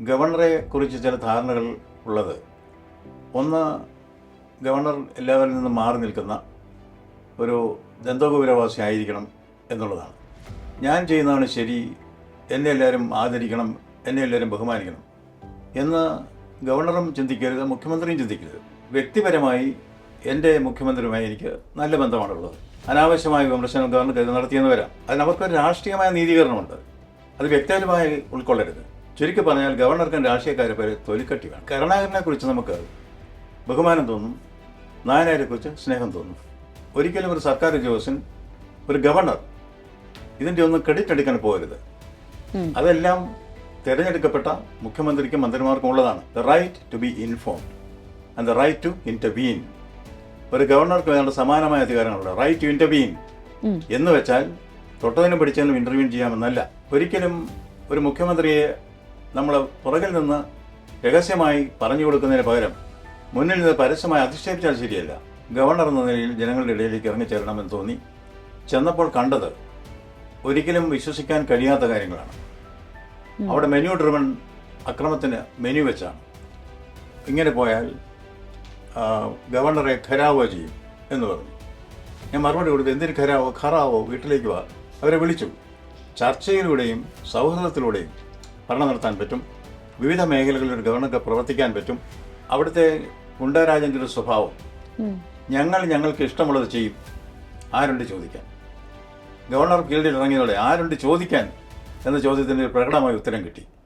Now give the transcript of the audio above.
ഗവർണറെ കുറിച്ച് ചില ധാരണകൾ ഉള്ളത്. ഒന്ന് ഗവർണർ എല്ലാവരിൽ നിന്നും മാറി നിൽക്കുന്ന ഒരു ദന്തോപുരവാസി ആയിരിക്കണം എന്നുള്ളതാണ്. ഞാൻ ചെയ്യുന്നതാണ് ശരി എന്നെ എല്ലാവരും ആദരിക്കണം എന്നെ എല്ലാവരും ബഹുമാനിക്കണം എന്ന് ഗവർണറും ചിന്തിക്കരുത് മുഖ്യമന്ത്രിയും ചിന്തിക്കരുത്. വ്യക്തിപരമായി എന്റെ മുഖ്യമന്ത്രിയുമായി എനിക്ക് നല്ല ബന്ധമാണുള്ളത്. അനാവശ്യമായ വിമർശനം ഗവർണർ നടത്തിയെന്ന് വരാം. അതിനവർക്കൊരു രാഷ്ട്രീയമായ നീതീകരണമുണ്ട്. അത് വ്യക്തിപരമായി ഉൾക്കൊള്ളരുത്. ചുരുക്കി പറഞ്ഞാൽ ഗവർണർക്കും രാഷ്ട്രീയക്കാരെ പേര് തൊലിക്കട്ടി വേണം. കരുണാകരനെ കുറിച്ച് നമുക്ക് ബഹുമാനം തോന്നും നായനാരെ കുറിച്ച് സ്നേഹം തോന്നും. ഒരിക്കലും ഒരു സർക്കാർ ഉദ്യോഗസ്ഥൻ ഒരു ഗവർണർ ഇതിന്റെ ഒന്നും ക്രെഡിറ്റ് എടുക്കാൻ പോകരുത്. അതെല്ലാം തിരഞ്ഞെടുക്കപ്പെട്ട മുഖ്യമന്ത്രിക്കും മന്ത്രിമാർക്കും ഉള്ളതാണ്. The right to be informed and the right to intervene ഒരു ഗവർണർക്ക് വേണ്ട സമാനമായ അധികാരങ്ങളുണ്ട്. Right to intervene. എന്ന് വെച്ചാൽ തൊട്ടതിനും പിടിച്ചതിനും ഇന്റർവ്യൂ ചെയ്യാമെന്നല്ല. ഒരിക്കലും ഒരു മുഖ്യമന്ത്രിയെ നമ്മൾ പുറകിൽ നിന്ന് രഹസ്യമായി പറഞ്ഞു കൊടുക്കുന്നതിന് പകരം മുന്നിൽ നിന്ന് പരസ്യമായി അധിക്ഷേപിച്ചാൽ ശരിയല്ല. ഗവർണർ എന്ന നിലയിൽ ജനങ്ങളുടെ ഇടയിലേക്ക് ഇറങ്ങിച്ചേരണമെന്ന് തോന്നി. ചെന്നപ്പോൾ കണ്ടത് ഒരിക്കലും വിശ്വസിക്കാൻ കഴിയാത്ത കാര്യങ്ങളാണ്. അവിടെ മെനു ഡ്രിവൺ അക്രമത്തിന് മെനു വെച്ചാണ്. ഇങ്ങനെ പോയാൽ ഗവർണറെ ഖരാവോ ചെയ്യും എന്ന് പറഞ്ഞു. ഞാൻ മറുപടി കൊടുത്തു എന്തിന് ഖരാവോ? ഖറാവോ? വീട്ടിലേക്ക് വാ. അവരെ വിളിച്ചു. ചർച്ചയിലൂടെയും സൗഹൃദത്തിലൂടെയും ഭരണം നടത്താൻ പറ്റും. വിവിധ മേഖലകളിൽ ഒരു ഗവർണർക്ക് പ്രവർത്തിക്കാൻ പറ്റും. അവിടുത്തെ ഗുണ്ടരാജന്റെ ഒരു സ്വഭാവം. ഞങ്ങൾ ഞങ്ങൾക്ക് ഇഷ്ടമുള്ളത് ചെയ്യും. ആരുണ്ട് ചോദിക്കാൻ? ഗവർണർ ഫീൽഡിൽ ഇറങ്ങിയതോടെ ആരുണ്ട് ചോദിക്കാൻ? എന്ന ചോദ്യത്തിന് ഒരു പ്രകടമായ ഉത്തരം കിട്ടി.